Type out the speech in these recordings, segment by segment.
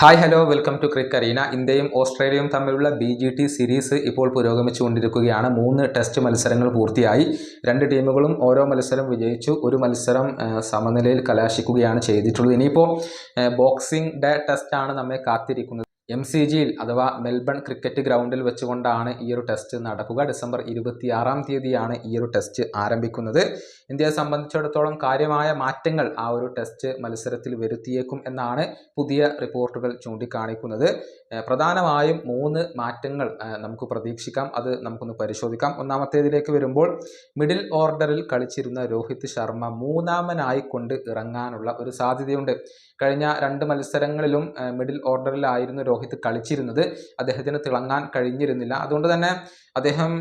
Hi hello welcome to cric arena ഇന്ത്യയും ഓസ്ട്രേലിയയും തമ്മിലുള്ള ബി ജി ടി സീരീസ് ഇപ്പോൾ പുരോഗമിച്ചുകൊണ്ടിരിക്കുകയാണ്. മൂന്ന് ടെസ്റ്റ് മത്സരങ്ങൾ പൂർത്തിയായി. രണ്ട് ടീമുകളും ഓരോ മത്സരം വിജയിച്ചു. ഒരു മത്സരം സമനിലയിൽ കലാശിക്കുകയാണ് ചെയ്തിട്ടുള്ളത്. ഇനിയിപ്പോൾ ബോക്സിംഗ് ഡേ ടെസ്റ്റാണ് നമ്മെ കാത്തിരിക്കുന്നത്. എം സി ജിയിൽ അഥവാ മെൽബൺ ക്രിക്കറ്റ് ഗ്രൗണ്ടിൽ വെച്ചുകൊണ്ടാണ് ഈ ഒരു ടെസ്റ്റ് നടക്കുക. ഡിസംബർ ഇരുപത്തിയാറാം തീയതിയാണ് ഈ ഒരു ടെസ്റ്റ് ആരംഭിക്കുന്നത്. ഇന്ത്യയെ സംബന്ധിച്ചിടത്തോളം കാര്യമായ മാറ്റങ്ങൾ ആ ഒരു ടെസ്റ്റ് മത്സരത്തിൽ വരുത്തിയേക്കും എന്നാണ് പുതിയ റിപ്പോർട്ടുകൾ ചൂണ്ടിക്കാണിക്കുന്നത്. പ്രധാനമായും മൂന്ന് മാറ്റങ്ങൾ നമുക്ക് പ്രതീക്ഷിക്കാം. അത് നമുക്കൊന്ന് പരിശോധിക്കാം. ഒന്നാമത്തേതിലേക്ക് വരുമ്പോൾ മിഡിൽ ഓർഡറിൽ കളിച്ചിരുന്ന രോഹിത് ശർമ്മ മൂന്നാമനായി കൊണ്ട് ഇറങ്ങാനുള്ള ഒരു സാധ്യതയുണ്ട്. കഴിഞ്ഞ രണ്ട് മത്സരങ്ങളിലും മിഡിൽ ഓർഡറിലായിരുന്നു രോഹിത് കളിച്ചിരുന്നത് അദ്ദേഹത്തിന് തിളങ്ങാൻ കഴിഞ്ഞിരുന്നില്ല. അതുകൊണ്ട് തന്നെ അദ്ദേഹം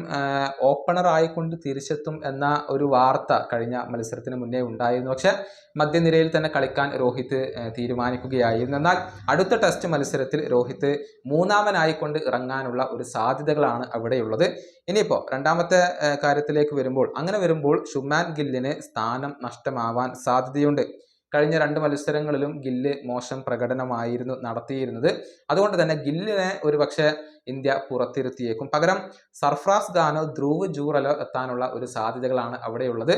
ഓപ്പണർ ആയിക്കൊണ്ട് തിരിച്ചെത്തും എന്ന ഒരു വാർത്ത കഴിഞ്ഞ മത്സരത്തിന് മുന്നേ ഉണ്ടായിരുന്നു. പക്ഷേ മധ്യനിരയിൽ തന്നെ കളിക്കാൻ രോഹിത് തീരുമാനിക്കുകയായിരുന്നു. എന്നാൽ അടുത്ത ടെസ്റ്റ് മത്സരത്തിൽ രോഹിത് മൂന്നാമനായിക്കൊണ്ട് ഇറങ്ങാനുള്ള ഒരു സാധ്യതകളാണ് അവിടെയുള്ളത്. ഇനിയിപ്പോൾ രണ്ടാമത്തെ കാര്യത്തിലേക്ക് വരുമ്പോൾ അങ്ങനെ വരുമ്പോൾ ഷുമാൻ ഗില്ലിന് സ്ഥാനം നഷ്ടമാവാൻ സാധ്യതയുണ്ട്. കഴിഞ്ഞ രണ്ട് മത്സരങ്ങളിലും ഗില്ല് മോശം പ്രകടനമായിരുന്നു നടത്തിയിരുന്നത്. അതുകൊണ്ട് തന്നെ ഗില്ലിനെ ഒരു പക്ഷേ ഇന്ത്യ പുറത്തിരുത്തിയേക്കും. പകരം സർഫ്രാസ് ഗാനോ ധ്രുവ് ജൂറലോ എത്താനുള്ള ഒരു സാധ്യതകളാണ് അവിടെയുള്ളത്.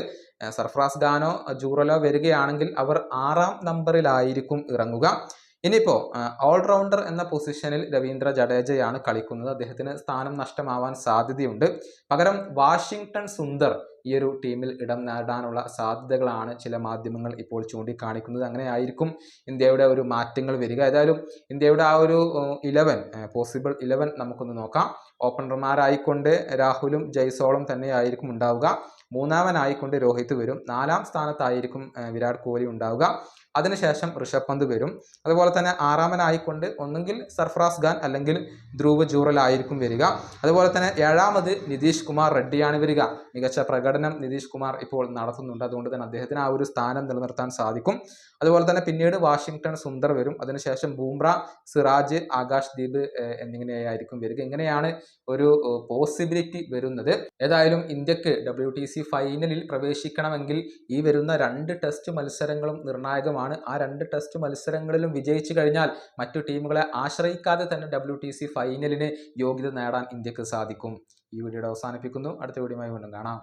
സർഫ്രാസ് ഗാനോ ജൂറലോ വരികയാണെങ്കിൽ അവർ ആറാം നമ്പറിലായിരിക്കും ഇറങ്ങുക. ഇനിയിപ്പോൾ ഓൾറൗണ്ടർ എന്ന പൊസിഷനിൽ രവീന്ദ്ര ജഡേജയാണ് കളിക്കുന്നത്. അദ്ദേഹത്തിന് സ്ഥാനം നഷ്ടമാവാൻ സാധ്യതയുണ്ട്. പകരം വാഷിങ്ടൺ സുന്ദർ ഈ ഒരു ടീമിൽ ഇടം നേടാനുള്ള സാധ്യതകളാണ് ചില മാധ്യമങ്ങൾ ഇപ്പോൾ ചൂണ്ടിക്കാണിക്കുന്നത്. അങ്ങനെ ആയിരിക്കും ഇന്ത്യയുടെ ഒരു മാറ്റങ്ങൾ വരിക. ഏതായാലും ഇന്ത്യയുടെ ആ ഒരു ഇലവൻ പോസിബിൾ ഇലവൻ നമുക്കൊന്ന് നോക്കാം. ഓപ്പണർമാരായിക്കൊണ്ട് രാഹുലും ജയ്സോളും തന്നെയായിരിക്കും ഉണ്ടാവുക. മൂന്നാമനായിക്കൊണ്ട് രോഹിത് വരും. നാലാം സ്ഥാനത്തായിരിക്കും വിരാട് കോഹ്ലി ഉണ്ടാവുക. അതിനുശേഷം ഋഷഭ് പന്ത് വരും. അതുപോലെ തന്നെ ആറാമനായിക്കൊണ്ട് ഒന്നുകിൽ സർഫറാസ് ഖാൻ അല്ലെങ്കിൽ ധ്രുവ് ജൂറൽ ആയിരിക്കും വരിക. അതുപോലെ തന്നെ ഏഴാമത് നിതീഷ് കുമാർ റെഡ്ഡിയാണ് വരിക. മികച്ച പ്രകടനം നിതീഷ് കുമാർ ഇപ്പോൾ നടത്തുന്നുണ്ട്. അതുകൊണ്ട് തന്നെ അദ്ദേഹത്തിന് ആ ഒരു സ്ഥാനം നിലനിർത്താൻ സാധിക്കും. അതുപോലെ തന്നെ പിന്നീട് വാഷിംഗ്ടൺ സുന്ദർ വരും. അതിനുശേഷം ബൂംറ സിറാജ് ആകാശ് ദീപ് എന്നിങ്ങനെയായിരിക്കും വരിക. ഇങ്ങനെയാണ് ഒരു പോസിബിലിറ്റി വരുന്നത്. ഏതായാലും ഇന്ത്യയ്ക്ക് ഡബ്ല്യു ടി സി ഫൈനലിൽ പ്രവേശിക്കണമെങ്കിൽ ഈ വരുന്ന രണ്ട് ടെസ്റ്റ് മത്സരങ്ങളും നിർണായകമാണ്. ആ രണ്ട് ടെസ്റ്റ് മത്സരങ്ങളിലും വിജയിച്ചു കഴിഞ്ഞാൽ മറ്റു ടീമുകളെ ആശ്രയിക്കാതെ തന്നെ ഡബ്ല്യു ടി സി ഫൈനലിന് യോഗ്യത നേടാൻ ഇന്ത്യയ്ക്ക് സാധിക്കും. ഈ വീഡിയോയുടെ അവസാനിപ്പിക്കുന്നു. അടുത്ത വീഡിയോ വീണ്ടും കാണാം.